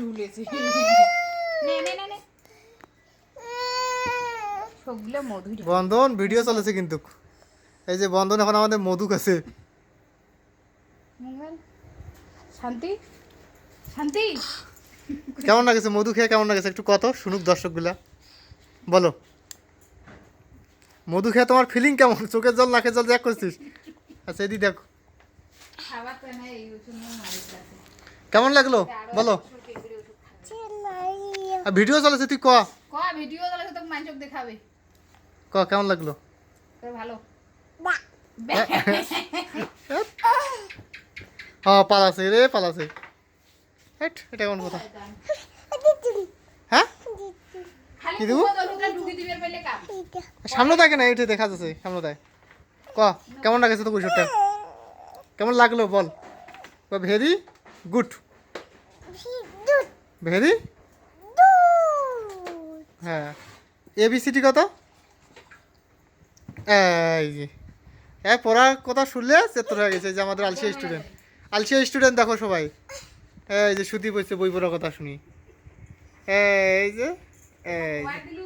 ঢুলেছে। নে নে নে সবগুলো মধু বন্ধন ভিডিও চলেছে কিন্তু। এই যে বন্ধন এখন আমাদের মধু কাছে শান্তি? শান্তি? কেমন লাগেছে মধু খেয়ে? কেমন লাগেছে? একটু কত? শুনুক দর্শকগুলা। বলো। মধু খেয়ে তোমার ফিলিং কেমন? চোখের জল নাকের জল দেখ করছিস। আচ্ছা এদি দেখো। খাবার তো না কেমন লাগল? বলো। আর ভিডিও চলেছে তুই ক? ক ভিডিও তাহলে তো মানুষ দেখাবে। ক কেমন লাগল? ভালো। হ্যাঁ পালাছে রে পালাছে। হেট এটা কেমন কথা? হ্যাঁ? খালি কি দেবো? সামনে থাকে না এটা দেখা যাচ্ছে সামনে দেয়। ক কেমন লাগেছে তো কৈশোরটা কেমন লাগল বল। Very good. ভেরি? হ্যাঁ। এবিসিটি কত? এই যে। হ্যাঁ পড়ার কথা শুনলে চেত্তর হয়ে গেছে যে আমাদের আলসিয়া স্টুডেন্ট আলসিয়া স্টুডেন্ট দেখো সবাই। এই যে সুদীপ হচ্ছে বই পড়ার কথা শুনি। এই যে এই যে। দিলু